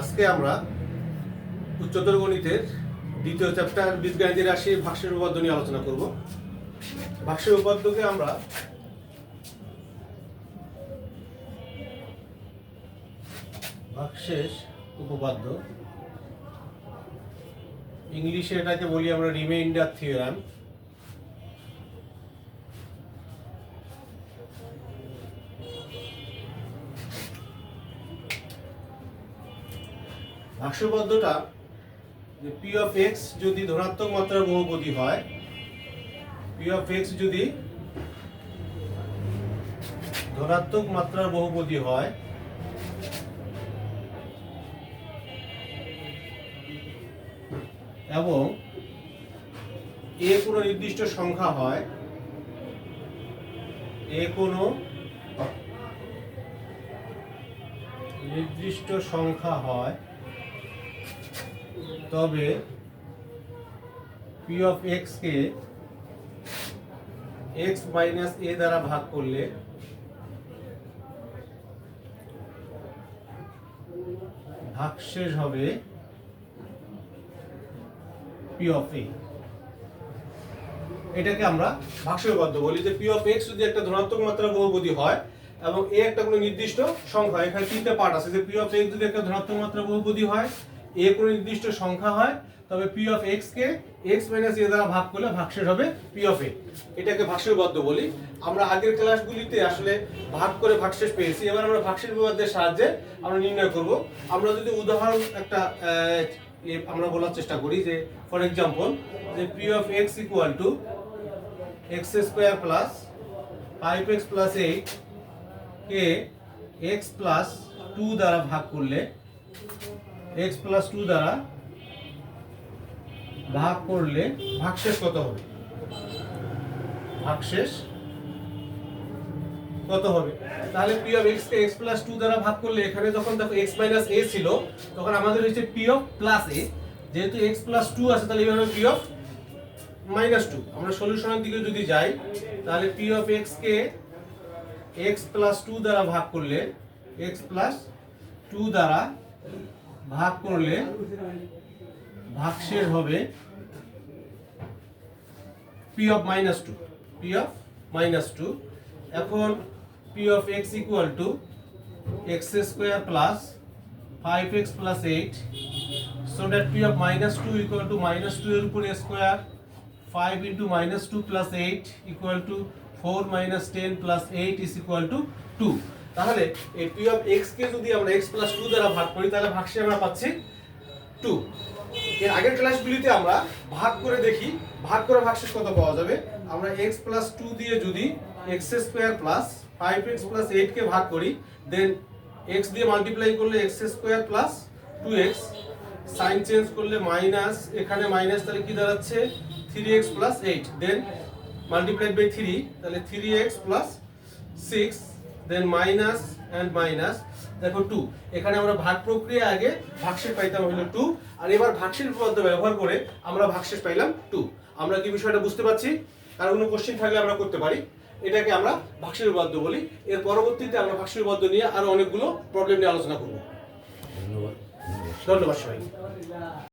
আজকে আমরা উচ্চতর গণিতের দ্বিতীয় চ্যাপ্টার বীজগাণিতিক রাশি ভাষ্যের উপপাদ্য নিয়ে আলোচনা করব। ভাষ্যের উপাদ্যকে আমরা ভাগশেষ উপপাদ্য, ইংলিশে এটাকে বলি আমরা রিমাইন্ডার থিওরাম ভাষ্যবদ্ধটা যে পি অফ এক্স যদি ধনাত্মক মাত্রার বহুপদী হয় পি অফ এক্স যদি ধনাত্মক মাত্রার বহুপদী হয়, এবং এ কোনো নির্দিষ্ট সংখ্যা হয়, এ কোনো নির্দিষ্ট সংখ্যা হয় তবে পি অফ এক্স কে এক্স মাইনাস এ দ্বারা ভাগ করলে ভাগশেষ হবে পি অফ এ এটাকে আমরা ভাগশেষবদ্ধ বলি যে পি অফ এক্স যদি একটা ধনাত্মক মাত্রা বহুপদী হয় এবং এ একটা কোনো নির্দিষ্ট সংখ্যা, এখানে তিনটে পার্ট আছে, যে পি অফ এক্স যদি একটা ধনাত্মক মাত্রা বহুপদী হয় এ কোনো নির্দিষ্ট সংখ্যা হয়, তবে পি অফ এক্স কে এক্স মাইনাস এ দ্বারা ভাগ করলে ভাগশেষ হবে পি অফ এ এটাকে ভাগশেষবদ্ধ বলি। আমরা আগের ক্লাসগুলিতে আসলে ভাগ করে ভাগশেষ পেয়েছি। এবার আমরা ভাগশেষ বিবাদের সাহায্যে আমরা নির্ণয় করব। আমরা যদি উদাহরণ একটা আমরা বলার চেষ্টা করি যে ফর এক্সাম্পল যে P of X equal to X square plus five X plus eight K X plus two দ্বারা ভাগ করলে এক্স প্লাস টু দ্বারা ভাগ করলে ভাগশেষ কত হবে? ভাগশেষ কত হবে? তাহলে পি অফ এক্স কে এক্স প্লাস টু দ্বারা ভাগ করলে এখানে যখন দেখো এক্স মাইনাস এ ছিল, তখন আমাদের হচ্ছে পি অফ প্লাস এ যেহেতু এক্স প্লাস টু আছে, তাহলে এবার পি অফ মাইনাস টু আমরা সলিউশনের দিকে যদি যাই, তাহলে পি অফ এক্স কে এক্স প্লাস টু দ্বারা ভাগ করলে এক্স প্লাস টু দ্বারা ভাগ করলে ভাগশেষ হবে P of minus two P of minus two এখন P of X equal to X square plus five X plus eight so that P of minus two equal to minus two এর উপর square five into minus two plus eight equal to four minus ten plus eight is equal to two তাহলে এই P of X কে যদি আমরা x plus two দ্বারা ভাগ করি, তাহলে ভাগশে আমরা পাচ্ছি টু এর আগের ক্লাসগুলিতে আমরা ভাগ করে দেখি, ভাগ করে ভাগশেষ কত পাওয়া যাবে? আমরা এক্স প্লাস টু দিয়ে যদি X square plus five X plus eight কে ভাগ করি দেন এক্স দিয়ে মাল্টিপ্লাই করলে X square plus two X sign change করলে মাইনাস এখানে মাইনাস তাহলে কি দাঁড়াচ্ছে? Three X plus eight then multiplied by three তাহলে three X plus six then minus and minus দেখো টু এখানে আমরা ভাগ প্রক্রিয়া আগে ভাগশেষ পাইতাম হলো টু আর এবার ভাগশেষ উপপাদ্য ব্যবহার করে আমরা ভাগশেষ পাইলাম টু আমরা কি বিষয়টা বুঝতে পারছি? আর কোনো কোশ্চেন থাকলে আমরা করতে পারি। এটাকে আমরা ভাগশেষ উপপাদ্য বলি। এর পরবর্তীতে আমরা ভাগশেষ উপপাদ্য নিয়ে আরও অনেকগুলো প্রবলেম নিয়ে আলোচনা করব। ধন্যবাদ। ধন্যবাদ সবাই